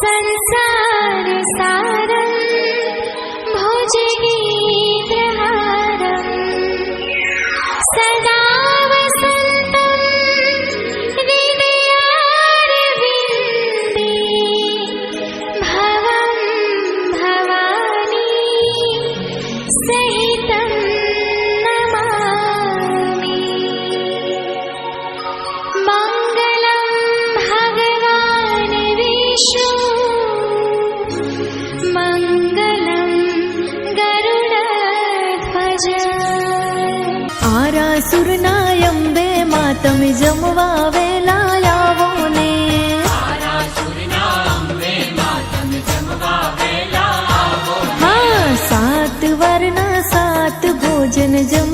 संसार सा જમવા વેલા આવો ને. હા સાત વરના સાત ભોજન જમ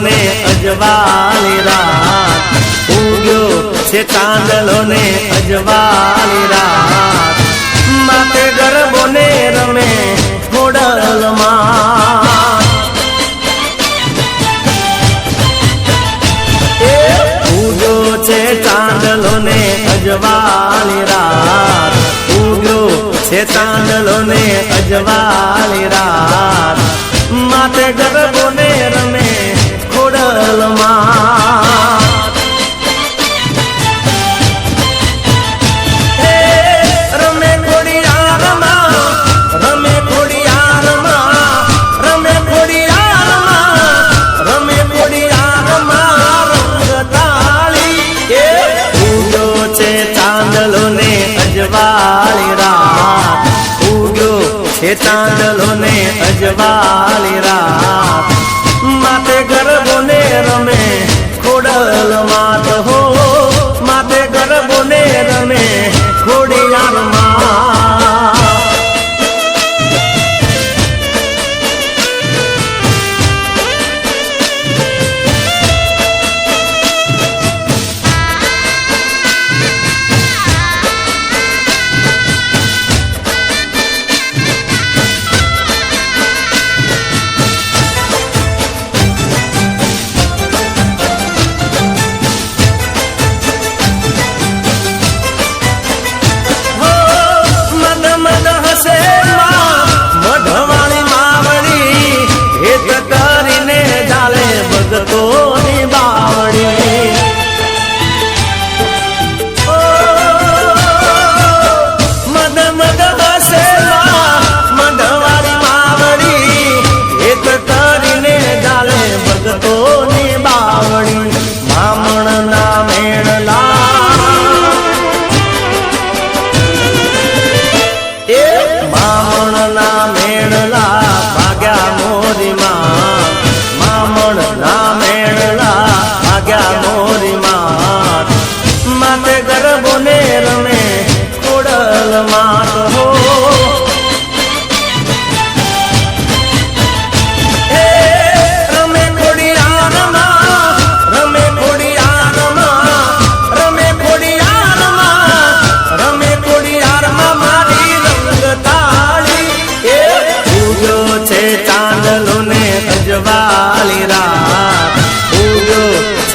ને અજવાળી રાત ઉગ્યો છે ચાંદલો ને અજવાળી રાત માથે ગરબો ને રમે ખોડલમાં એ છે ચાંદલો ને અજવાળી રાત ઉગ્યો છે ચાંદલો ને અજવાળી રાત માથે ગરબો ને રમે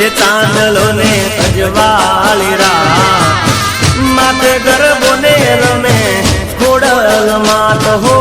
છે ચાંદલો ને અજવાળી રા માથે ગરબો ને રમે ખોડલ માત હો.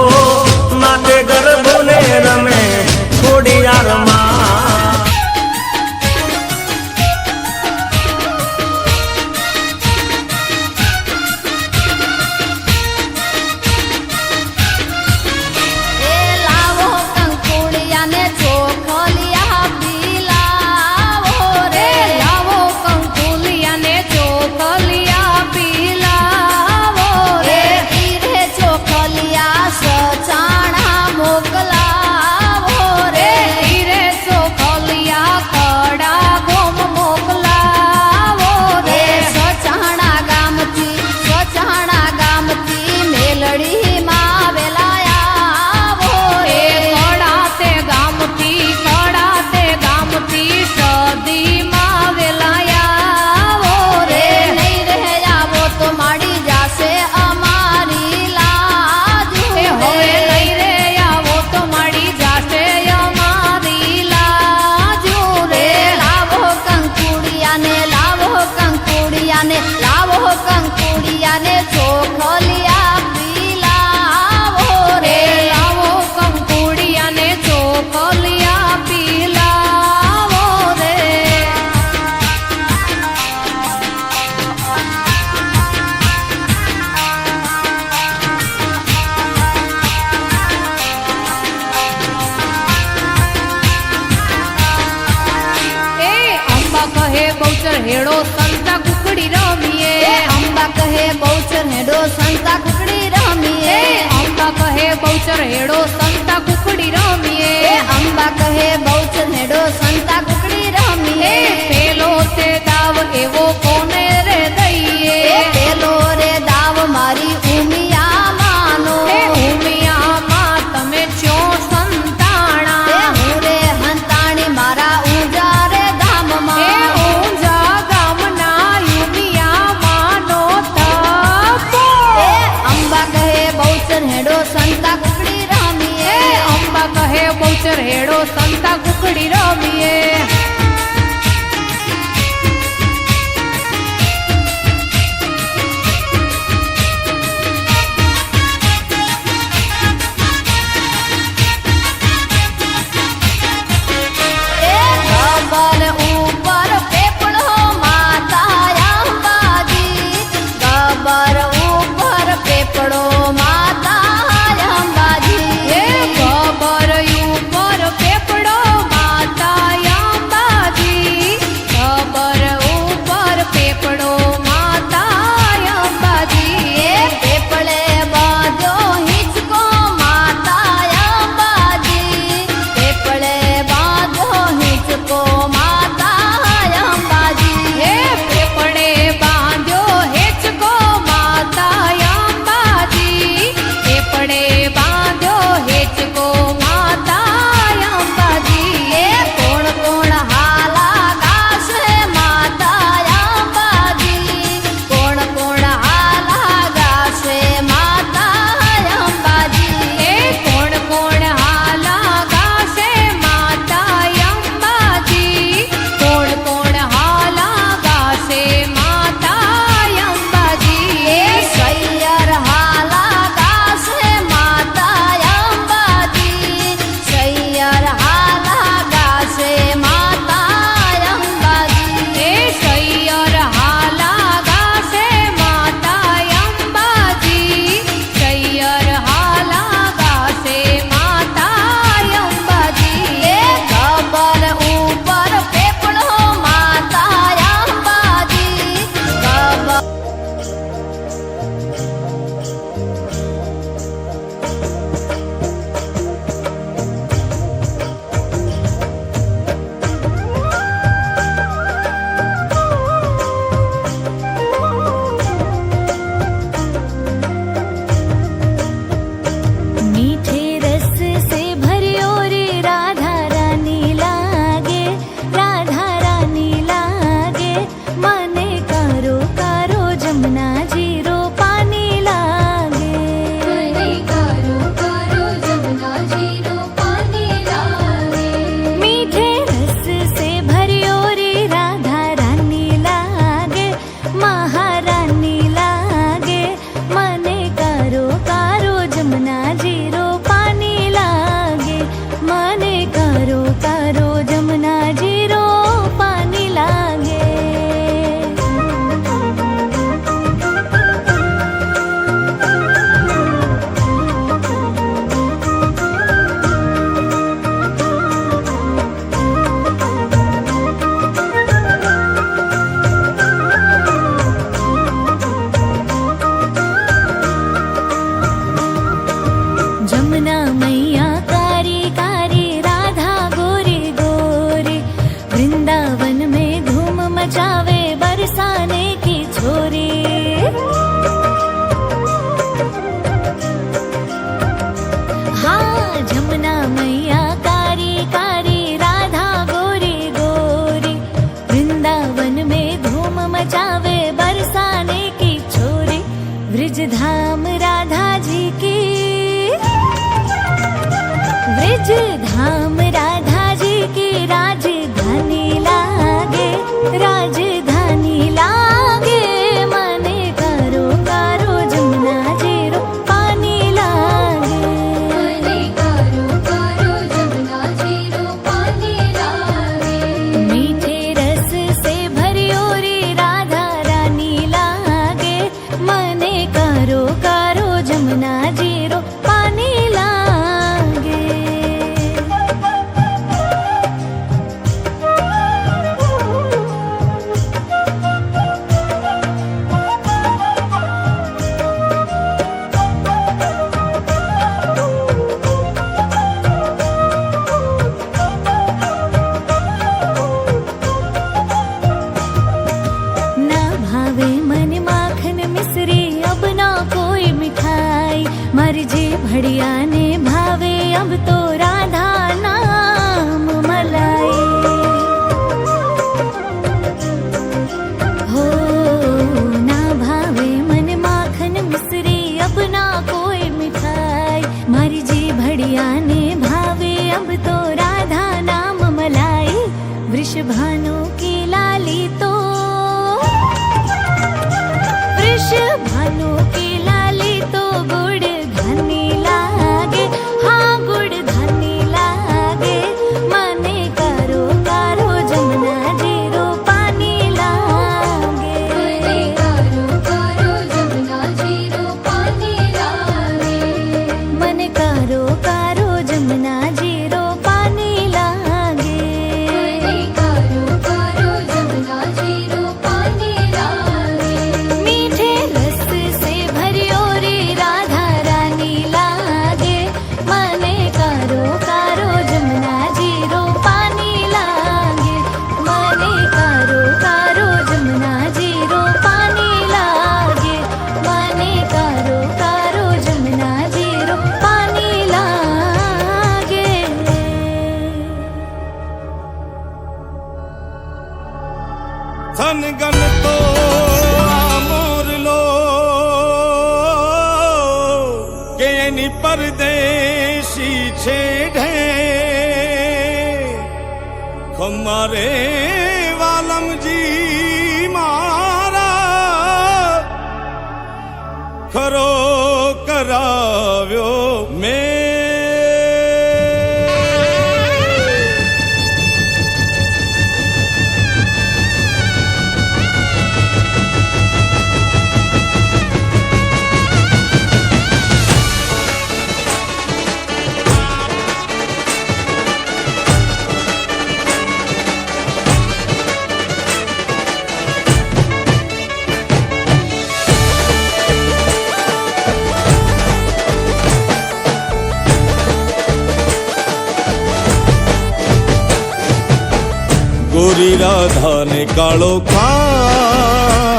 બધાને કાળો ખાન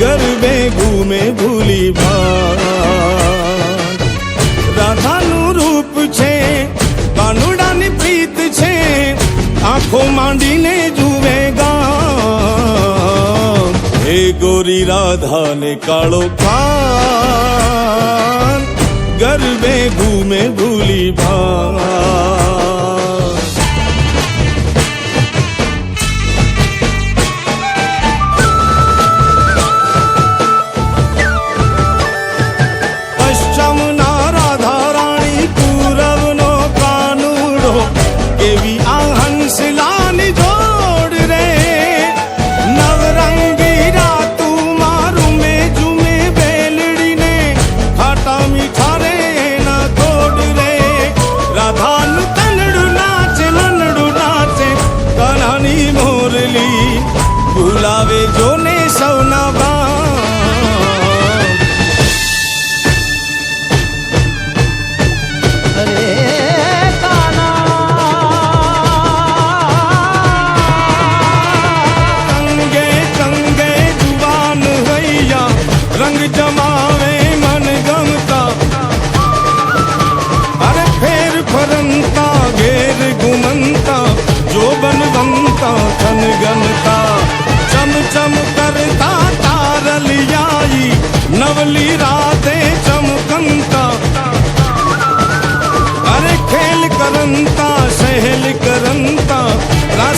ગરબે ઘૂમે ભૂલી ભાન. રાધાનું રૂપ છે, કાનુડાની પ્રીત છે, આંખો માંડીને જુએ ગા હે ગોરી રાધાને કાળો ખાન ગરબે ઘૂમે ભૂલી ભા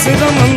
சிரமம்